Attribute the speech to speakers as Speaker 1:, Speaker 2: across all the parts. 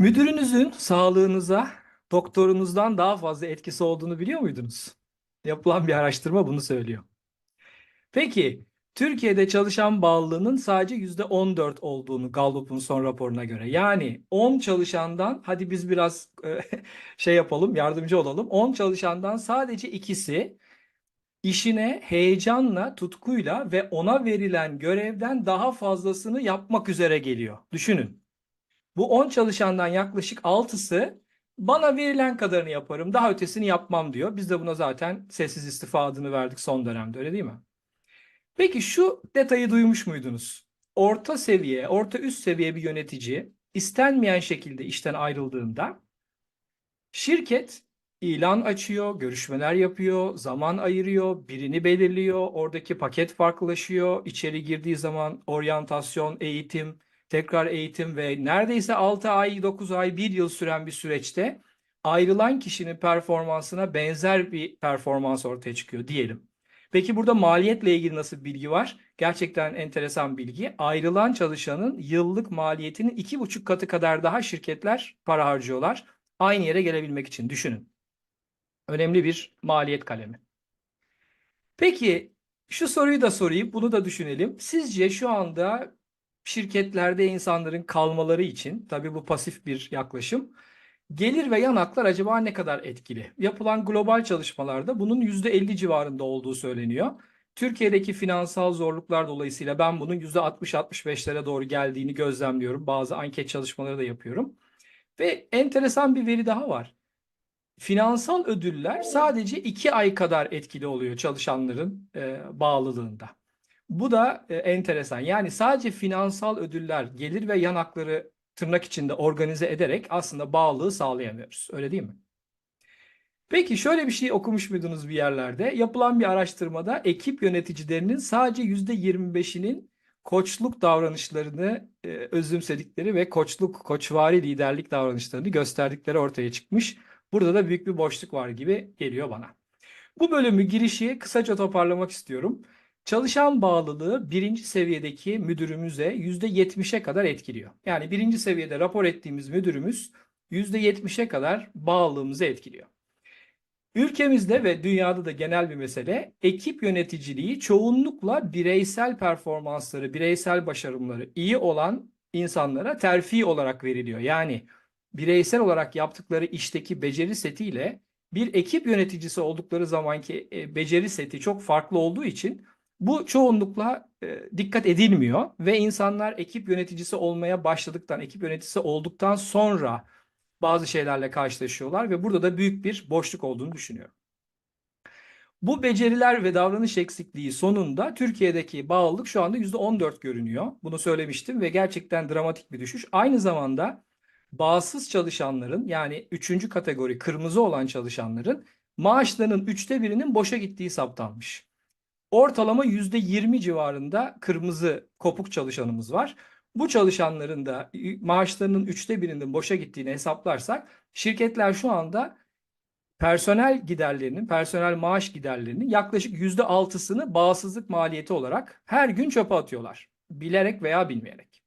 Speaker 1: Müdürünüzün sağlığınıza doktorunuzdan daha fazla etkisi olduğunu biliyor muydunuz? Yapılan bir araştırma bunu söylüyor. Peki, Türkiye'de çalışan bağlılığının sadece %14 olduğunu Gallup'un son raporuna göre. Yani 10 çalışandan, hadi biz biraz e, şey yapalım, yardımcı olalım. 10 çalışandan sadece ikisi işine heyecanla, tutkuyla ve ona verilen görevden daha fazlasını yapmak üzere geliyor. Düşünün. Bu 10 çalışandan yaklaşık 6'sı bana verilen kadarını yaparım, daha ötesini yapmam diyor. Biz de buna zaten sessiz istifa adını verdik son dönemde, öyle değil mi? Peki şu detayı duymuş muydunuz? Orta seviye, orta üst seviye bir yönetici istenmeyen şekilde işten ayrıldığında şirket ilan açıyor, görüşmeler yapıyor, zaman ayırıyor, birini belirliyor, oradaki paket farklılaşıyor, içeri girdiği zaman oryantasyon, eğitim, tekrar eğitim ve neredeyse 6 ay, 9 ay, 1 yıl süren bir süreçte ayrılan kişinin performansına benzer bir performans ortaya çıkıyor diyelim. Peki burada maliyetle ilgili nasıl bir bilgi var? Gerçekten enteresan bilgi. Ayrılan çalışanın yıllık maliyetinin iki buçuk katı kadar daha şirketler para harcıyorlar. Aynı yere gelebilmek için düşünün. Önemli bir maliyet kalemi. Peki şu soruyu da sorayım, bunu da düşünelim. Sizce şu anda şirketlerde insanların kalmaları için, tabii bu pasif bir yaklaşım, gelir ve yanaklar acaba ne kadar etkili? Yapılan global çalışmalarda bunun %50 civarında olduğu söyleniyor. Türkiye'deki finansal zorluklar dolayısıyla ben bunun %60-65'lere doğru geldiğini gözlemliyorum. Bazı anket çalışmaları da yapıyorum. Ve enteresan bir veri daha var. Finansal ödüller sadece 2 ay kadar etkili oluyor çalışanların e, bağlılığında. Bu da e, enteresan. Yani sadece finansal ödüller, gelir ve yanakları tırnak içinde organize ederek aslında bağlılığı sağlayamıyoruz. Öyle değil mi? Peki şöyle bir şey okumuş muydunuz bir yerlerde? Yapılan bir araştırmada ekip yöneticilerinin sadece %25'inin koçluk davranışlarını e, özümsedikleri ve koçluk, koçvari liderlik davranışlarını gösterdikleri ortaya çıkmış. Burada da büyük bir boşluk var gibi geliyor bana. Bu bölümü girişi kısaca toparlamak istiyorum. Çalışan bağlılığı birinci seviyedeki müdürümüze %70'e kadar etkiliyor. Yani birinci seviyede rapor ettiğimiz müdürümüz %70'e kadar bağlılığımızı etkiliyor. Ülkemizde ve dünyada da genel bir mesele ekip yöneticiliği çoğunlukla bireysel performansları, bireysel başarımları iyi olan insanlara terfi olarak veriliyor. Yani bireysel olarak yaptıkları işteki beceri setiyle bir ekip yöneticisi oldukları zamanki e, beceri seti çok farklı olduğu için bu çoğunlukla e, dikkat edilmiyor ve insanlar ekip yöneticisi olmaya başladıktan, ekip yöneticisi olduktan sonra bazı şeylerle karşılaşıyorlar ve burada da büyük bir boşluk olduğunu düşünüyorum. Bu beceriler ve davranış eksikliği sonunda Türkiye'deki bağlılık şu anda %14 görünüyor. Bunu söylemiştim ve gerçekten dramatik bir düşüş. Aynı zamanda bağımsız çalışanların yani üçüncü kategori kırmızı olan çalışanların maaşlarının üçte birinin boşa gittiği saptanmış. Ortalama %20 civarında kırmızı kopuk çalışanımız var. Bu çalışanların da maaşlarının üçte birinin boşa gittiğini hesaplarsak şirketler şu anda personel giderlerinin, personel maaş giderlerinin yaklaşık %6'sını bağımsızlık maliyeti olarak her gün çöpe atıyorlar. Bilerek veya bilmeyerek.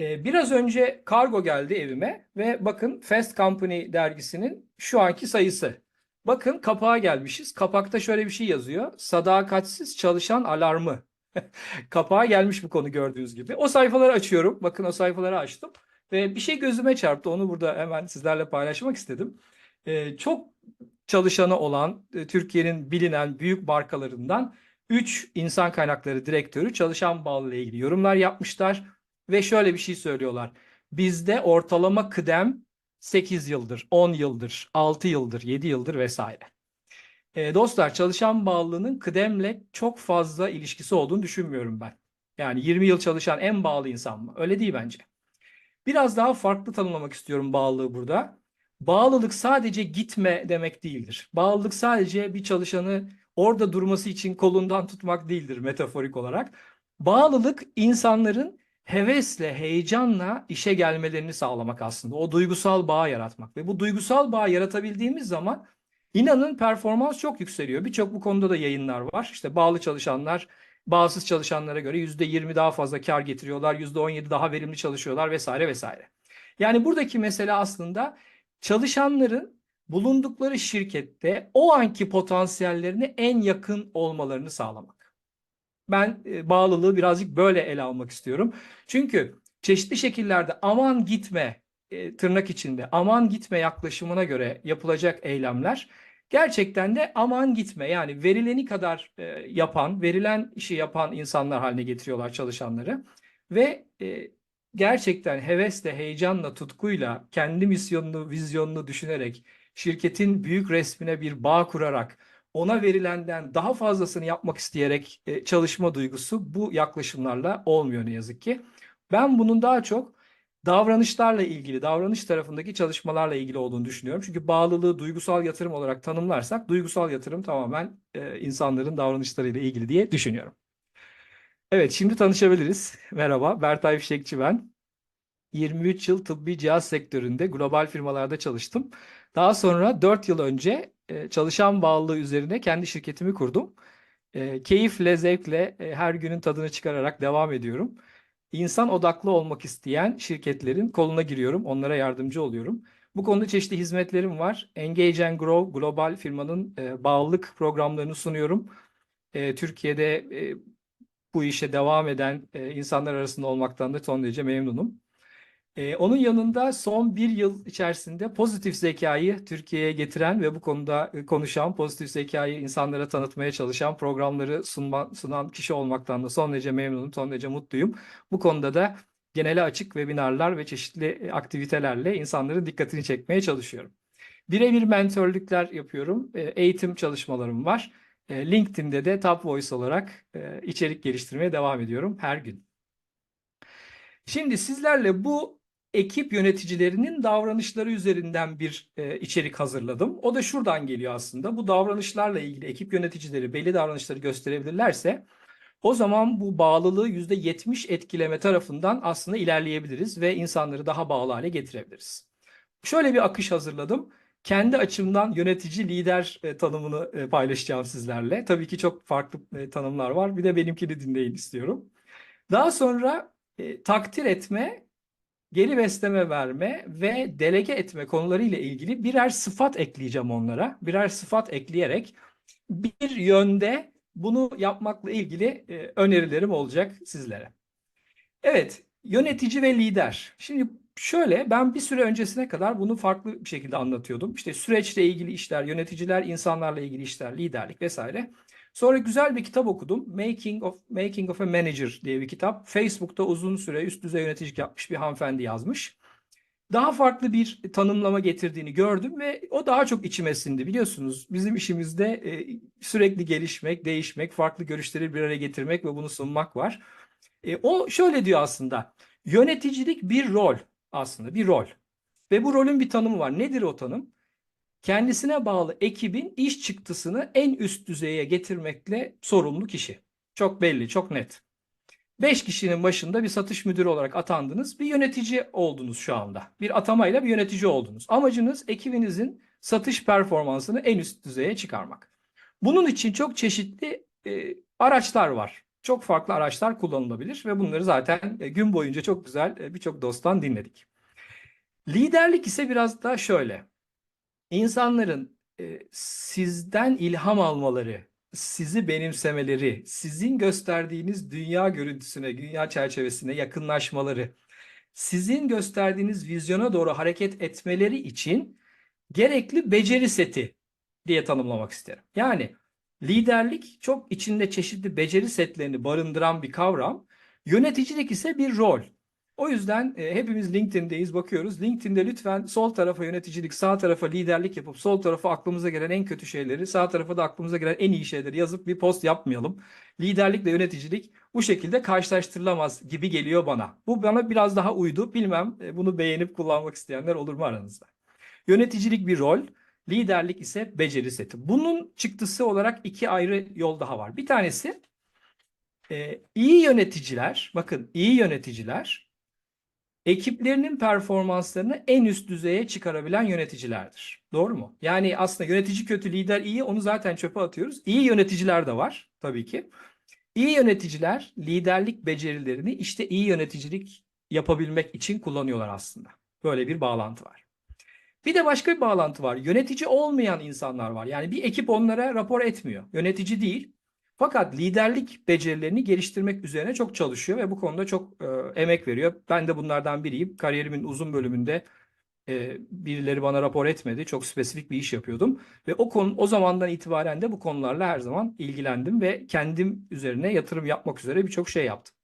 Speaker 1: Ee, biraz önce kargo geldi evime ve bakın Fast Company dergisinin şu anki sayısı. Bakın kapağa gelmişiz. Kapakta şöyle bir şey yazıyor. Sadakatsiz çalışan alarmı. Kapağa gelmiş bu konu gördüğünüz gibi. O sayfaları açıyorum. Bakın o sayfaları açtım. Ve bir şey gözüme çarptı. Onu burada hemen sizlerle paylaşmak istedim. Ee, çok çalışanı olan e, Türkiye'nin bilinen büyük markalarından 3 insan kaynakları direktörü çalışan bağlılığı ilgili yorumlar yapmışlar. Ve şöyle bir şey söylüyorlar. Bizde ortalama kıdem 8 yıldır, 10 yıldır, 6 yıldır, 7 yıldır vesaire. E, dostlar çalışan bağlılığının kıdemle çok fazla ilişkisi olduğunu düşünmüyorum ben. Yani 20 yıl çalışan en bağlı insan mı? Öyle değil bence. Biraz daha farklı tanımlamak istiyorum bağlılığı burada. Bağlılık sadece gitme demek değildir. Bağlılık sadece bir çalışanı orada durması için kolundan tutmak değildir metaforik olarak. Bağlılık insanların hevesle, heyecanla işe gelmelerini sağlamak aslında. O duygusal bağ yaratmak ve bu duygusal bağ yaratabildiğimiz zaman inanın performans çok yükseliyor. Birçok bu konuda da yayınlar var. İşte bağlı çalışanlar bağımsız çalışanlara göre %20 daha fazla kar getiriyorlar, %17 daha verimli çalışıyorlar vesaire vesaire. Yani buradaki mesele aslında çalışanların bulundukları şirkette o anki potansiyellerine en yakın olmalarını sağlamak. Ben e, bağlılığı birazcık böyle ele almak istiyorum. Çünkü çeşitli şekillerde aman gitme e, tırnak içinde aman gitme yaklaşımına göre yapılacak eylemler gerçekten de aman gitme yani verileni kadar e, yapan, verilen işi yapan insanlar haline getiriyorlar çalışanları ve gerçekten hevesle, heyecanla, tutkuyla kendi misyonunu, vizyonunu düşünerek şirketin büyük resmine bir bağ kurarak ona verilenden daha fazlasını yapmak isteyerek e, çalışma duygusu bu yaklaşımlarla olmuyor ne yazık ki. Ben bunun daha çok davranışlarla ilgili, davranış tarafındaki çalışmalarla ilgili olduğunu düşünüyorum. Çünkü bağlılığı duygusal yatırım olarak tanımlarsak duygusal yatırım tamamen e, insanların davranışlarıyla ilgili diye düşünüyorum. Evet, şimdi tanışabiliriz. Merhaba, Bertay Fişekçi ben. 23 yıl tıbbi cihaz sektöründe global firmalarda çalıştım. Daha sonra 4 yıl önce e, çalışan bağlılığı üzerine kendi şirketimi kurdum. E, keyifle, zevkle e, her günün tadını çıkararak devam ediyorum. İnsan odaklı olmak isteyen şirketlerin koluna giriyorum, onlara yardımcı oluyorum. Bu konuda çeşitli hizmetlerim var. Engage and Grow global firmanın e, bağlılık programlarını sunuyorum. E, Türkiye'de e, bu işe devam eden e, insanlar arasında olmaktan da son derece memnunum. E, onun yanında son bir yıl içerisinde pozitif zekayı Türkiye'ye getiren ve bu konuda e, konuşan, pozitif zekayı insanlara tanıtmaya çalışan programları sunma, sunan kişi olmaktan da son derece memnunum, son derece mutluyum. Bu konuda da genele açık webinarlar ve çeşitli e, aktivitelerle insanların dikkatini çekmeye çalışıyorum. Birebir mentörlükler yapıyorum, e, eğitim çalışmalarım var. LinkedIn'de de Top Voice olarak içerik geliştirmeye devam ediyorum her gün. Şimdi sizlerle bu ekip yöneticilerinin davranışları üzerinden bir e, içerik hazırladım. O da şuradan geliyor aslında. Bu davranışlarla ilgili ekip yöneticileri belli davranışları gösterebilirlerse o zaman bu bağlılığı %70 etkileme tarafından aslında ilerleyebiliriz ve insanları daha bağlı hale getirebiliriz. Şöyle bir akış hazırladım. Kendi açımdan yönetici lider e, tanımını e, paylaşacağım sizlerle. Tabii ki çok farklı e, tanımlar var. Bir de benimkini dinleyin istiyorum. Daha sonra e, takdir etme, geri besleme verme ve delege etme konularıyla ilgili birer sıfat ekleyeceğim onlara. Birer sıfat ekleyerek bir yönde bunu yapmakla ilgili e, önerilerim olacak sizlere. Evet, yönetici ve lider. Şimdi şöyle ben bir süre öncesine kadar bunu farklı bir şekilde anlatıyordum. İşte süreçle ilgili işler, yöneticiler, insanlarla ilgili işler, liderlik vesaire. Sonra güzel bir kitap okudum. Making of Making of a Manager diye bir kitap. Facebook'ta uzun süre üst düzey yöneticilik yapmış bir hanımefendi yazmış. Daha farklı bir tanımlama getirdiğini gördüm ve o daha çok içime sindi. Biliyorsunuz bizim işimizde e, sürekli gelişmek, değişmek, farklı görüşleri bir araya getirmek ve bunu sunmak var. E, o şöyle diyor aslında. Yöneticilik bir rol aslında, bir rol. Ve bu rolün bir tanımı var. Nedir o tanım? Kendisine bağlı ekibin iş çıktısını en üst düzeye getirmekle sorumlu kişi. Çok belli, çok net. 5 kişinin başında bir satış müdürü olarak atandınız. Bir yönetici oldunuz şu anda. Bir atamayla bir yönetici oldunuz. Amacınız ekibinizin satış performansını en üst düzeye çıkarmak. Bunun için çok çeşitli e, araçlar var. Çok farklı araçlar kullanılabilir ve bunları zaten e, gün boyunca çok güzel e, birçok dosttan dinledik. Liderlik ise biraz daha şöyle. İnsanların e, sizden ilham almaları, sizi benimsemeleri, sizin gösterdiğiniz dünya görüntüsüne, dünya çerçevesine yakınlaşmaları, sizin gösterdiğiniz vizyona doğru hareket etmeleri için gerekli beceri seti diye tanımlamak isterim. Yani liderlik çok içinde çeşitli beceri setlerini barındıran bir kavram. Yöneticilik ise bir rol. O yüzden e, hepimiz LinkedIn'deyiz, bakıyoruz. LinkedIn'de lütfen sol tarafa yöneticilik, sağ tarafa liderlik yapıp sol tarafa aklımıza gelen en kötü şeyleri, sağ tarafa da aklımıza gelen en iyi şeyleri yazıp bir post yapmayalım. Liderlikle yöneticilik bu şekilde karşılaştırılamaz gibi geliyor bana. Bu bana biraz daha uydu. Bilmem e, bunu beğenip kullanmak isteyenler olur mu aranızda? Yöneticilik bir rol, liderlik ise beceri seti. Bunun çıktısı olarak iki ayrı yol daha var. Bir tanesi e, iyi yöneticiler, bakın iyi yöneticiler ekiplerinin performanslarını en üst düzeye çıkarabilen yöneticilerdir. Doğru mu? Yani aslında yönetici kötü, lider iyi onu zaten çöpe atıyoruz. İyi yöneticiler de var tabii ki. İyi yöneticiler liderlik becerilerini işte iyi yöneticilik yapabilmek için kullanıyorlar aslında. Böyle bir bağlantı var. Bir de başka bir bağlantı var. Yönetici olmayan insanlar var. Yani bir ekip onlara rapor etmiyor. Yönetici değil. Fakat liderlik becerilerini geliştirmek üzerine çok çalışıyor ve bu konuda çok e, emek veriyor. Ben de bunlardan biriyim. Kariyerimin uzun bölümünde e, birileri bana rapor etmedi. Çok spesifik bir iş yapıyordum ve o konu o zamandan itibaren de bu konularla her zaman ilgilendim ve kendim üzerine yatırım yapmak üzere birçok şey yaptım.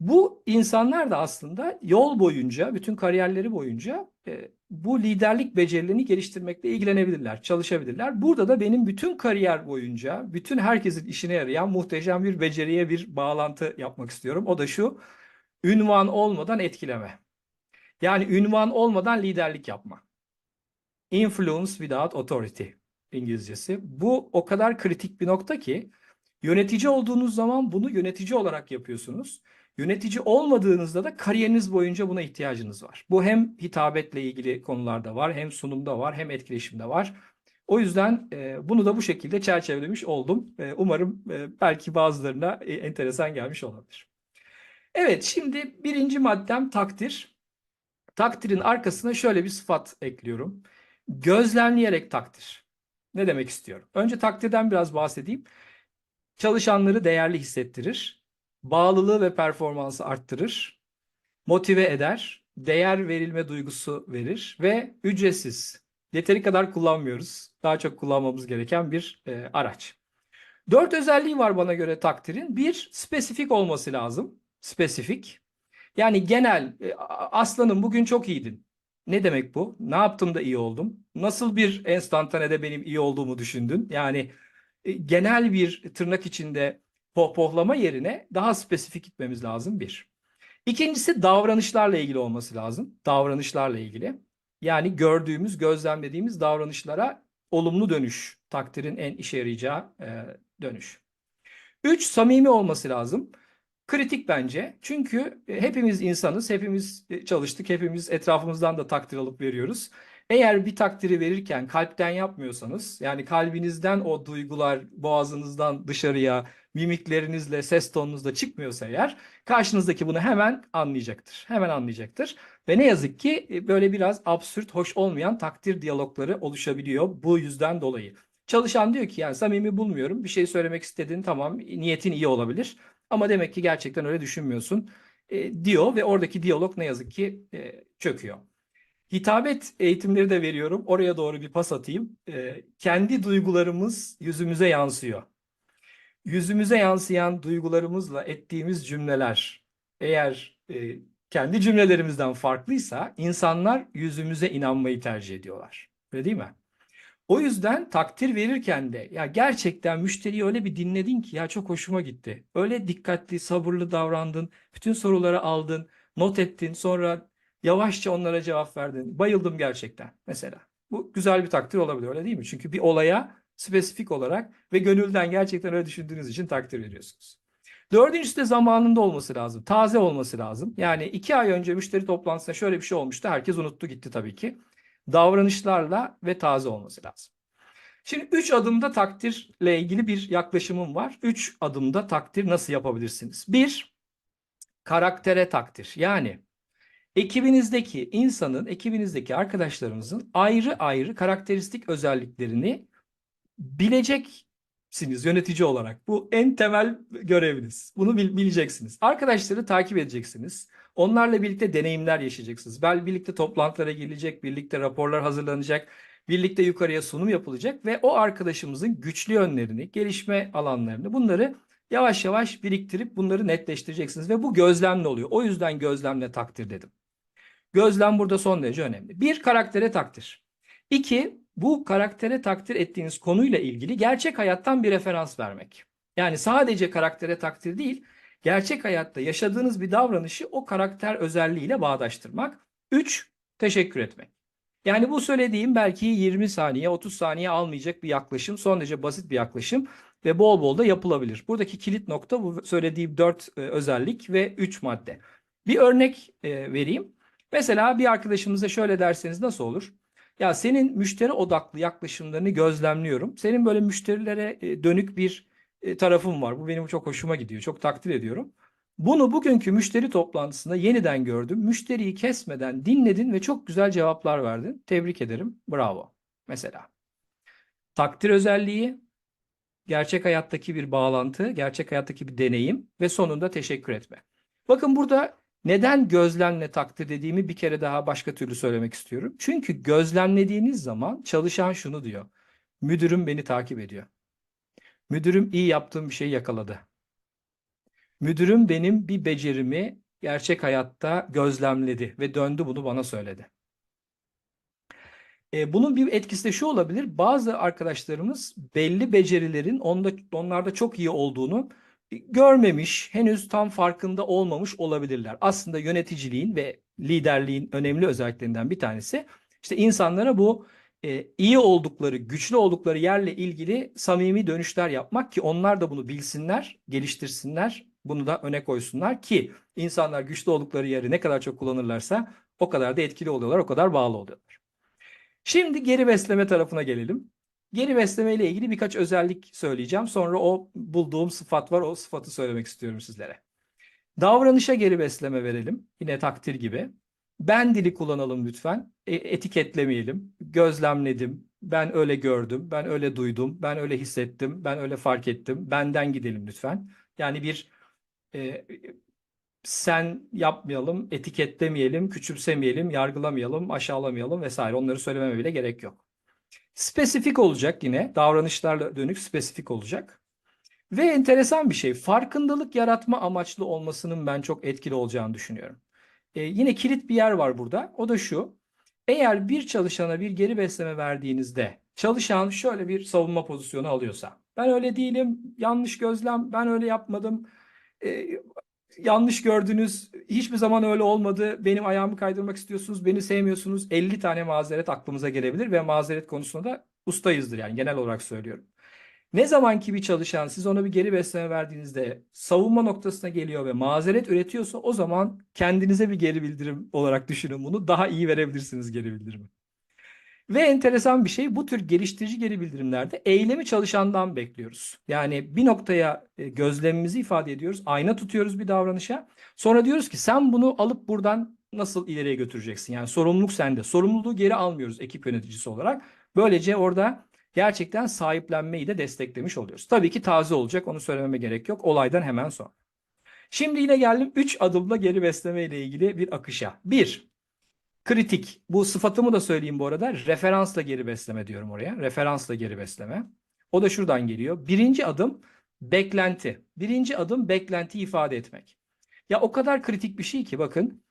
Speaker 1: Bu insanlar da aslında yol boyunca, bütün kariyerleri boyunca e, bu liderlik becerilerini geliştirmekle ilgilenebilirler, çalışabilirler. Burada da benim bütün kariyer boyunca, bütün herkesin işine yarayan muhteşem bir beceriye bir bağlantı yapmak istiyorum. O da şu, ünvan olmadan etkileme. Yani ünvan olmadan liderlik yapma. Influence without authority İngilizcesi. Bu o kadar kritik bir nokta ki yönetici olduğunuz zaman bunu yönetici olarak yapıyorsunuz. Yönetici olmadığınızda da kariyeriniz boyunca buna ihtiyacınız var. Bu hem hitabetle ilgili konularda var, hem sunumda var, hem etkileşimde var. O yüzden e, bunu da bu şekilde çerçevelemiş oldum. E, umarım e, belki bazılarına e, enteresan gelmiş olabilir. Evet, şimdi birinci maddem takdir. Takdirin arkasına şöyle bir sıfat ekliyorum. Gözlemleyerek takdir. Ne demek istiyorum? Önce takdirden biraz bahsedeyim. Çalışanları değerli hissettirir bağlılığı ve performansı arttırır, motive eder, değer verilme duygusu verir ve ücretsiz. Yeteri kadar kullanmıyoruz. Daha çok kullanmamız gereken bir e, araç. Dört özelliği var bana göre takdirin. Bir, spesifik olması lazım. Spesifik. Yani genel, e, aslanım bugün çok iyiydin. Ne demek bu? Ne yaptım da iyi oldum? Nasıl bir enstantanede benim iyi olduğumu düşündün? Yani e, genel bir tırnak içinde pohpohlama yerine daha spesifik gitmemiz lazım bir. İkincisi davranışlarla ilgili olması lazım. Davranışlarla ilgili. Yani gördüğümüz, gözlemlediğimiz davranışlara olumlu dönüş. Takdirin en işe yarayacağı e, dönüş. Üç, samimi olması lazım. Kritik bence. Çünkü e, hepimiz insanız, hepimiz e, çalıştık, hepimiz etrafımızdan da takdir alıp veriyoruz. Eğer bir takdiri verirken kalpten yapmıyorsanız, yani kalbinizden o duygular boğazınızdan dışarıya, mimiklerinizle, ses tonunuzla çıkmıyorsa eğer, karşınızdaki bunu hemen anlayacaktır. Hemen anlayacaktır. Ve ne yazık ki e, böyle biraz absürt, hoş olmayan takdir diyalogları oluşabiliyor bu yüzden dolayı. Çalışan diyor ki yani samimi bulmuyorum. Bir şey söylemek istediğin tamam, niyetin iyi olabilir. Ama demek ki gerçekten öyle düşünmüyorsun e, diyor ve oradaki diyalog ne yazık ki e, çöküyor. Hitabet eğitimleri de veriyorum. Oraya doğru bir pas atayım. E, kendi duygularımız yüzümüze yansıyor. Yüzümüze yansıyan duygularımızla ettiğimiz cümleler eğer e, kendi cümlelerimizden farklıysa insanlar yüzümüze inanmayı tercih ediyorlar. Öyle değil mi? O yüzden takdir verirken de ya gerçekten müşteriyi öyle bir dinledin ki ya çok hoşuma gitti. Öyle dikkatli, sabırlı davrandın, bütün soruları aldın, not ettin, sonra yavaşça onlara cevap verdin. Bayıldım gerçekten mesela. Bu güzel bir takdir olabilir öyle değil mi? Çünkü bir olaya spesifik olarak ve gönülden gerçekten öyle düşündüğünüz için takdir veriyorsunuz. Dördüncüsü de zamanında olması lazım. Taze olması lazım. Yani iki ay önce müşteri toplantısında şöyle bir şey olmuştu. Herkes unuttu gitti tabii ki davranışlarla ve taze olması lazım. Şimdi üç adımda takdirle ilgili bir yaklaşımım var. Üç adımda takdir nasıl yapabilirsiniz? Bir, karaktere takdir. Yani ekibinizdeki insanın, ekibinizdeki arkadaşlarımızın ayrı ayrı karakteristik özelliklerini bileceksiniz yönetici olarak. Bu en temel göreviniz. Bunu bil bileceksiniz. Arkadaşları takip edeceksiniz. Onlarla birlikte deneyimler yaşayacaksınız. Bel birlikte toplantılara girilecek, birlikte raporlar hazırlanacak, birlikte yukarıya sunum yapılacak ve o arkadaşımızın güçlü yönlerini, gelişme alanlarını bunları yavaş yavaş biriktirip bunları netleştireceksiniz ve bu gözlemle oluyor. O yüzden gözlemle takdir dedim. Gözlem burada son derece önemli. Bir, karaktere takdir. İki, bu karaktere takdir ettiğiniz konuyla ilgili gerçek hayattan bir referans vermek. Yani sadece karaktere takdir değil, gerçek hayatta yaşadığınız bir davranışı o karakter özelliğiyle bağdaştırmak. 3. Teşekkür etmek. Yani bu söylediğim belki 20 saniye, 30 saniye almayacak bir yaklaşım. Son derece basit bir yaklaşım ve bol bol da yapılabilir. Buradaki kilit nokta bu söylediğim 4 e, özellik ve 3 madde. Bir örnek e, vereyim. Mesela bir arkadaşımıza şöyle derseniz nasıl olur? Ya senin müşteri odaklı yaklaşımlarını gözlemliyorum. Senin böyle müşterilere e, dönük bir e, tarafım var. Bu benim çok hoşuma gidiyor. Çok takdir ediyorum. Bunu bugünkü müşteri toplantısında yeniden gördüm. Müşteriyi kesmeden dinledin ve çok güzel cevaplar verdin. Tebrik ederim. Bravo. Mesela. Takdir özelliği, gerçek hayattaki bir bağlantı, gerçek hayattaki bir deneyim ve sonunda teşekkür etme. Bakın burada neden gözlemle takdir dediğimi bir kere daha başka türlü söylemek istiyorum. Çünkü gözlemlediğiniz zaman çalışan şunu diyor. Müdürüm beni takip ediyor. Müdürüm iyi yaptığım bir şeyi yakaladı. Müdürüm benim bir becerimi gerçek hayatta gözlemledi ve döndü bunu bana söyledi. E, bunun bir etkisi de şu olabilir. Bazı arkadaşlarımız belli becerilerin onda, onlarda çok iyi olduğunu görmemiş, henüz tam farkında olmamış olabilirler. Aslında yöneticiliğin ve liderliğin önemli özelliklerinden bir tanesi işte insanlara bu e, iyi oldukları, güçlü oldukları yerle ilgili samimi dönüşler yapmak ki onlar da bunu bilsinler, geliştirsinler, bunu da öne koysunlar ki insanlar güçlü oldukları yeri ne kadar çok kullanırlarsa o kadar da etkili oluyorlar, o kadar bağlı oluyorlar. Şimdi geri besleme tarafına gelelim. Geri besleme ile ilgili birkaç özellik söyleyeceğim. Sonra o bulduğum sıfat var, o sıfatı söylemek istiyorum sizlere. Davranışa geri besleme verelim. Yine takdir gibi. Ben dili kullanalım lütfen. E, etiketlemeyelim. Gözlemledim. Ben öyle gördüm. Ben öyle duydum. Ben öyle hissettim. Ben öyle fark ettim. Benden gidelim lütfen. Yani bir e, sen yapmayalım, etiketlemeyelim, küçümsemeyelim, yargılamayalım, aşağılamayalım vesaire. Onları söylememe bile gerek yok. Spesifik olacak yine. Davranışlarla dönük spesifik olacak. Ve enteresan bir şey. Farkındalık yaratma amaçlı olmasının ben çok etkili olacağını düşünüyorum. Ee, yine kilit bir yer var burada. O da şu. Eğer bir çalışana bir geri besleme verdiğinizde çalışan şöyle bir savunma pozisyonu alıyorsa. Ben öyle değilim, yanlış gözlem, ben öyle yapmadım, e, yanlış gördünüz, hiçbir zaman öyle olmadı, benim ayağımı kaydırmak istiyorsunuz, beni sevmiyorsunuz. 50 tane mazeret aklımıza gelebilir ve mazeret konusunda da ustayızdır yani genel olarak söylüyorum. Ne zaman ki bir çalışan siz ona bir geri besleme verdiğinizde savunma noktasına geliyor ve mazeret üretiyorsa o zaman kendinize bir geri bildirim olarak düşünün bunu. Daha iyi verebilirsiniz geri bildirimi. Ve enteresan bir şey bu tür geliştirici geri bildirimlerde eylemi çalışandan bekliyoruz. Yani bir noktaya e, gözlemimizi ifade ediyoruz. Ayna tutuyoruz bir davranışa. Sonra diyoruz ki sen bunu alıp buradan nasıl ileriye götüreceksin? Yani sorumluluk sende. Sorumluluğu geri almıyoruz ekip yöneticisi olarak. Böylece orada gerçekten sahiplenmeyi de desteklemiş oluyoruz. Tabii ki taze olacak onu söylememe gerek yok. Olaydan hemen sonra. Şimdi yine geldim 3 adımla geri besleme ile ilgili bir akışa. 1. Kritik. Bu sıfatımı da söyleyeyim bu arada. Referansla geri besleme diyorum oraya. Referansla geri besleme. O da şuradan geliyor. Birinci adım beklenti. Birinci adım beklenti ifade etmek. Ya o kadar kritik bir şey ki bakın.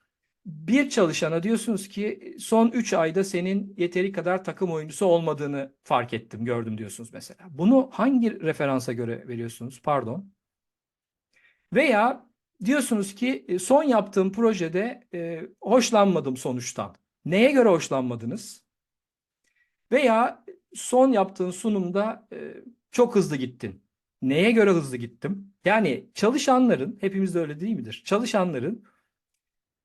Speaker 1: Bir çalışana diyorsunuz ki son 3 ayda senin yeteri kadar takım oyuncusu olmadığını fark ettim, gördüm diyorsunuz mesela. Bunu hangi referansa göre veriyorsunuz? Pardon. Veya diyorsunuz ki e, son yaptığım projede e, hoşlanmadım sonuçtan. Neye göre hoşlanmadınız? Veya son yaptığın sunumda e, çok hızlı gittin. Neye göre hızlı gittim? Yani çalışanların, hepimiz de öyle değil midir? Çalışanların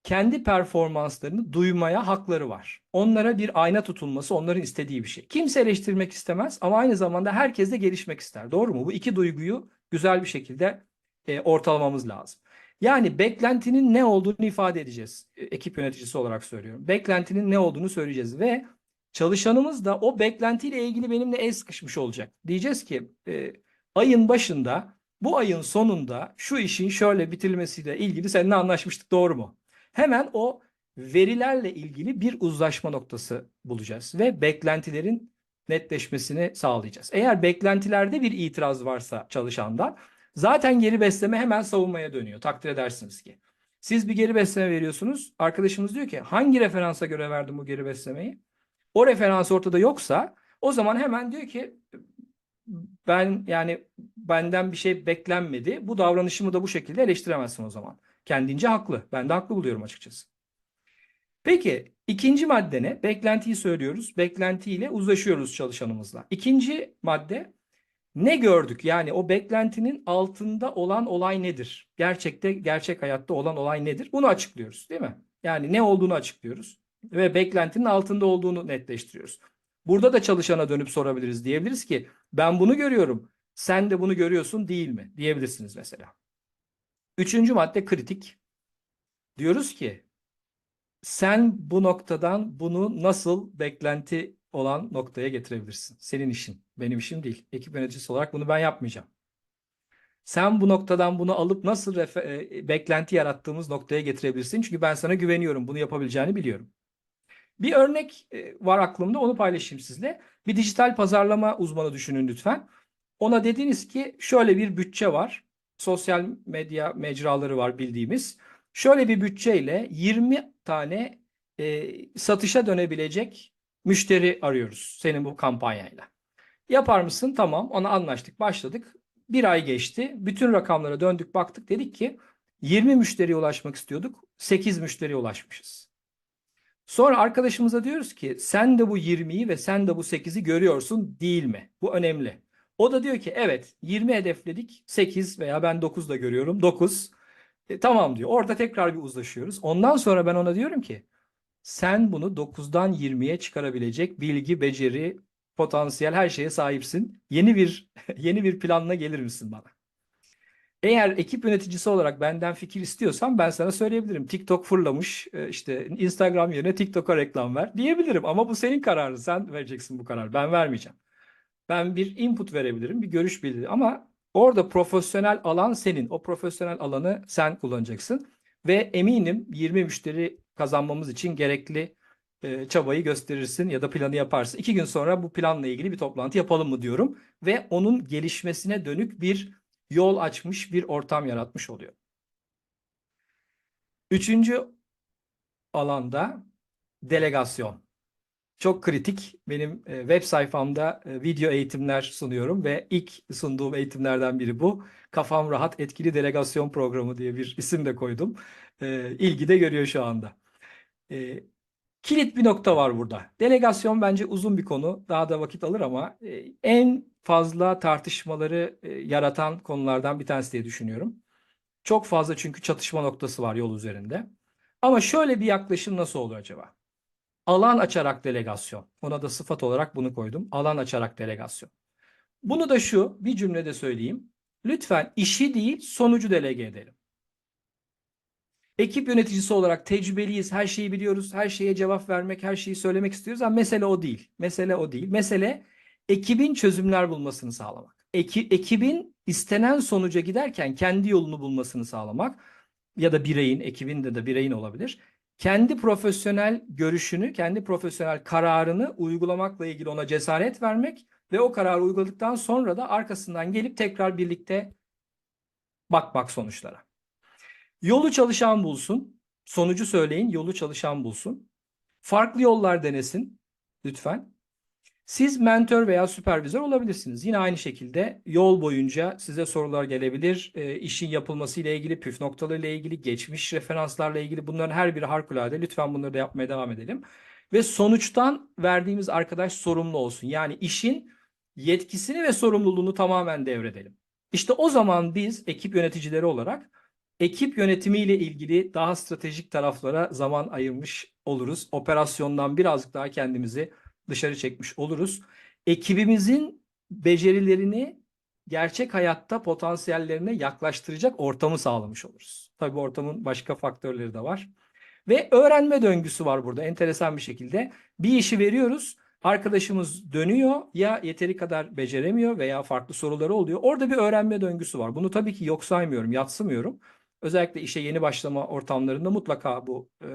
Speaker 1: kendi performanslarını duymaya hakları var. Onlara bir ayna tutulması onların istediği bir şey. Kimse eleştirmek istemez ama aynı zamanda herkes de gelişmek ister. Doğru mu? Bu iki duyguyu güzel bir şekilde e, ortalamamız lazım. Yani beklentinin ne olduğunu ifade edeceğiz. E, ekip yöneticisi olarak söylüyorum. Beklentinin ne olduğunu söyleyeceğiz ve çalışanımız da o beklentiyle ilgili benimle el sıkışmış olacak. Diyeceğiz ki e, ayın başında bu ayın sonunda şu işin şöyle bitirilmesiyle ilgili seninle anlaşmıştık doğru mu? Hemen o verilerle ilgili bir uzlaşma noktası bulacağız ve beklentilerin netleşmesini sağlayacağız. Eğer beklentilerde bir itiraz varsa çalışandan zaten geri besleme hemen savunmaya dönüyor. Takdir edersiniz ki. Siz bir geri besleme veriyorsunuz. Arkadaşınız diyor ki hangi referansa göre verdim bu geri beslemeyi? O referans ortada yoksa o zaman hemen diyor ki ben yani benden bir şey beklenmedi. Bu davranışımı da bu şekilde eleştiremezsin o zaman. Kendince haklı. Ben de haklı buluyorum açıkçası. Peki ikinci madde ne? Beklentiyi söylüyoruz. Beklentiyle uzlaşıyoruz çalışanımızla. İkinci madde ne gördük? Yani o beklentinin altında olan olay nedir? Gerçekte, gerçek hayatta olan olay nedir? Bunu açıklıyoruz değil mi? Yani ne olduğunu açıklıyoruz ve beklentinin altında olduğunu netleştiriyoruz. Burada da çalışana dönüp sorabiliriz. Diyebiliriz ki ben bunu görüyorum. Sen de bunu görüyorsun değil mi? Diyebilirsiniz mesela. Üçüncü madde kritik. Diyoruz ki sen bu noktadan bunu nasıl beklenti olan noktaya getirebilirsin? Senin işin, benim işim değil. Ekip yöneticisi olarak bunu ben yapmayacağım. Sen bu noktadan bunu alıp nasıl e, beklenti yarattığımız noktaya getirebilirsin? Çünkü ben sana güveniyorum, bunu yapabileceğini biliyorum. Bir örnek e, var aklımda, onu paylaşayım sizle. Bir dijital pazarlama uzmanı düşünün lütfen. Ona dediniz ki şöyle bir bütçe var. Sosyal medya mecraları var bildiğimiz. Şöyle bir bütçeyle 20 tane e, satışa dönebilecek müşteri arıyoruz senin bu kampanyayla. Yapar mısın? Tamam. Ona anlaştık, başladık. Bir ay geçti. Bütün rakamlara döndük, baktık. Dedik ki 20 müşteriye ulaşmak istiyorduk. 8 müşteriye ulaşmışız. Sonra arkadaşımıza diyoruz ki sen de bu 20'yi ve sen de bu 8'i görüyorsun değil mi? Bu önemli. O da diyor ki evet 20 hedefledik 8 veya ben 9 da görüyorum 9. E, tamam diyor. Orada tekrar bir uzlaşıyoruz. Ondan sonra ben ona diyorum ki sen bunu 9'dan 20'ye çıkarabilecek bilgi, beceri, potansiyel her şeye sahipsin. Yeni bir yeni bir planla gelir misin bana? Eğer ekip yöneticisi olarak benden fikir istiyorsan ben sana söyleyebilirim. TikTok fırlamış, e, işte Instagram yerine TikTok'a reklam ver diyebilirim. Ama bu senin kararın. Sen vereceksin bu kararı. Ben vermeyeceğim. Ben bir input verebilirim, bir görüş bildiririm. Ama orada profesyonel alan senin. O profesyonel alanı sen kullanacaksın. Ve eminim 20 müşteri kazanmamız için gerekli e, çabayı gösterirsin ya da planı yaparsın. İki gün sonra bu planla ilgili bir toplantı yapalım mı diyorum. Ve onun gelişmesine dönük bir yol açmış bir ortam yaratmış oluyor. Üçüncü alanda delegasyon. Çok kritik. Benim e, web sayfamda e, video eğitimler sunuyorum ve ilk sunduğum eğitimlerden biri bu. Kafam Rahat Etkili Delegasyon Programı diye bir isim de koydum. E, ilgi de görüyor şu anda. E, kilit bir nokta var burada. Delegasyon bence uzun bir konu. Daha da vakit alır ama e, en fazla tartışmaları e, yaratan konulardan bir tanesi diye düşünüyorum. Çok fazla çünkü çatışma noktası var yol üzerinde. Ama şöyle bir yaklaşım nasıl olur acaba? Alan açarak delegasyon. Ona da sıfat olarak bunu koydum. Alan açarak delegasyon. Bunu da şu bir cümlede söyleyeyim. Lütfen işi değil sonucu delege edelim. Ekip yöneticisi olarak tecrübeliyiz, her şeyi biliyoruz, her şeye cevap vermek, her şeyi söylemek istiyoruz ama mesele o değil. Mesele o değil. Mesele ekibin çözümler bulmasını sağlamak. Eki, ekibin istenen sonuca giderken kendi yolunu bulmasını sağlamak ya da bireyin, ekibin de de bireyin olabilir. Kendi profesyonel görüşünü, kendi profesyonel kararını uygulamakla ilgili ona cesaret vermek ve o kararı uyguladıktan sonra da arkasından gelip tekrar birlikte bakmak sonuçlara. Yolu çalışan bulsun. Sonucu söyleyin, yolu çalışan bulsun. Farklı yollar denesin lütfen. Siz mentor veya süpervizör olabilirsiniz. Yine aynı şekilde yol boyunca size sorular gelebilir. E, işin yapılması ile ilgili, püf noktaları ile ilgili, geçmiş referanslarla ilgili bunların her biri harikulade. Lütfen bunları da yapmaya devam edelim. Ve sonuçtan verdiğimiz arkadaş sorumlu olsun. Yani işin yetkisini ve sorumluluğunu tamamen devredelim. İşte o zaman biz ekip yöneticileri olarak ekip yönetimiyle ilgili daha stratejik taraflara zaman ayırmış oluruz. Operasyondan birazcık daha kendimizi dışarı çekmiş oluruz. Ekibimizin becerilerini gerçek hayatta potansiyellerine yaklaştıracak ortamı sağlamış oluruz. Tabii ortamın başka faktörleri de var. Ve öğrenme döngüsü var burada enteresan bir şekilde. Bir işi veriyoruz. Arkadaşımız dönüyor ya yeteri kadar beceremiyor veya farklı soruları oluyor. Orada bir öğrenme döngüsü var. Bunu tabii ki yok saymıyorum, yatsımıyorum. Özellikle işe yeni başlama ortamlarında mutlaka bu e,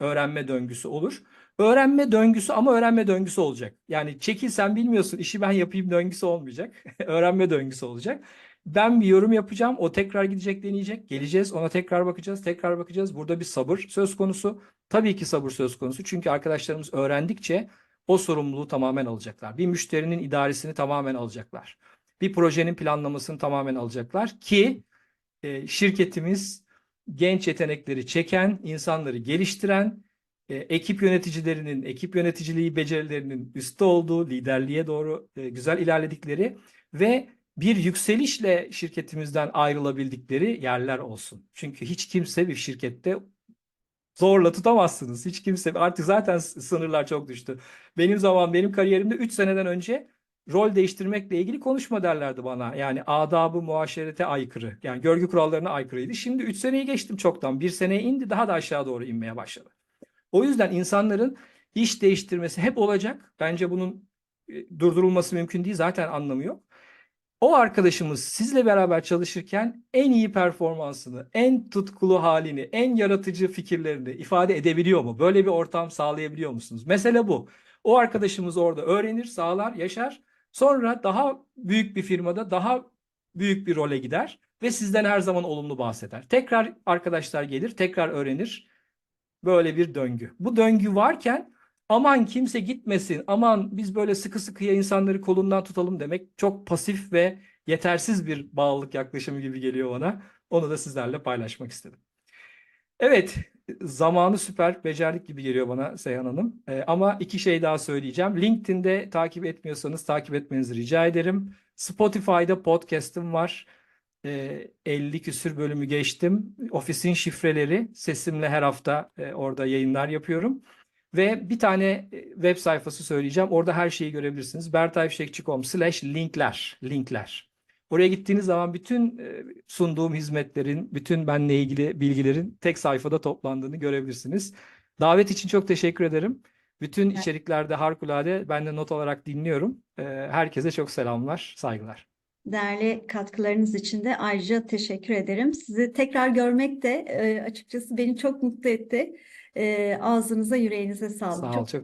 Speaker 1: öğrenme döngüsü olur. Öğrenme döngüsü ama öğrenme döngüsü olacak. Yani çekil sen bilmiyorsun işi ben yapayım döngüsü olmayacak. öğrenme döngüsü olacak. Ben bir yorum yapacağım. O tekrar gidecek deneyecek. Geleceğiz ona tekrar bakacağız. Tekrar bakacağız. Burada bir sabır söz konusu. Tabii ki sabır söz konusu. Çünkü arkadaşlarımız öğrendikçe o sorumluluğu tamamen alacaklar. Bir müşterinin idaresini tamamen alacaklar. Bir projenin planlamasını tamamen alacaklar ki e, şirketimiz genç yetenekleri çeken, insanları geliştiren, e, ekip yöneticilerinin, ekip yöneticiliği becerilerinin üstte olduğu, liderliğe doğru e, güzel ilerledikleri ve bir yükselişle şirketimizden ayrılabildikleri yerler olsun. Çünkü hiç kimse bir şirkette zorla tutamazsınız. Hiç kimse artık zaten sınırlar çok düştü. Benim zaman benim kariyerimde 3 seneden önce rol değiştirmekle ilgili konuşma derlerdi bana. Yani adabı muaşerete aykırı. Yani görgü kurallarına aykırıydı. Şimdi 3 seneyi geçtim çoktan. Bir seneye indi daha da aşağı doğru inmeye başladı. O yüzden insanların iş değiştirmesi hep olacak. Bence bunun e, durdurulması mümkün değil. Zaten anlamı yok. O arkadaşımız sizle beraber çalışırken en iyi performansını, en tutkulu halini, en yaratıcı fikirlerini ifade edebiliyor mu? Böyle bir ortam sağlayabiliyor musunuz? Mesele bu. O arkadaşımız orada öğrenir, sağlar, yaşar. Sonra daha büyük bir firmada daha büyük bir role gider ve sizden her zaman olumlu bahseder. Tekrar arkadaşlar gelir, tekrar öğrenir. Böyle bir döngü. Bu döngü varken aman kimse gitmesin, aman biz böyle sıkı sıkıya insanları kolundan tutalım demek çok pasif ve yetersiz bir bağlılık yaklaşımı gibi geliyor bana. Onu da sizlerle paylaşmak istedim. Evet, zamanı süper becerdik gibi geliyor bana Seyhan Hanım. Ee, ama iki şey daha söyleyeceğim. LinkedIn'de takip etmiyorsanız takip etmenizi rica ederim. Spotify'da podcast'im var. Ee, 50 küsür bölümü geçtim. Ofisin şifreleri sesimle her hafta e, orada yayınlar yapıyorum. Ve bir tane e, web sayfası söyleyeceğim. Orada her şeyi görebilirsiniz. bertayfşekçi.com slash linkler. Linkler. Oraya gittiğiniz zaman bütün e, sunduğum hizmetlerin, bütün benle ilgili bilgilerin tek sayfada toplandığını görebilirsiniz. Davet için çok teşekkür ederim. Bütün
Speaker 2: Evet.
Speaker 1: içeriklerde harikulade ben de not alarak dinliyorum. E, Herkese çok selamlar, saygılar.
Speaker 2: Değerli katkılarınız için de ayrıca teşekkür ederim. Sizi tekrar görmek de e, açıkçası beni çok mutlu etti. Ağzınıza, yüreğinize sağlık.
Speaker 1: Sağ ol,
Speaker 2: Çok
Speaker 1: çok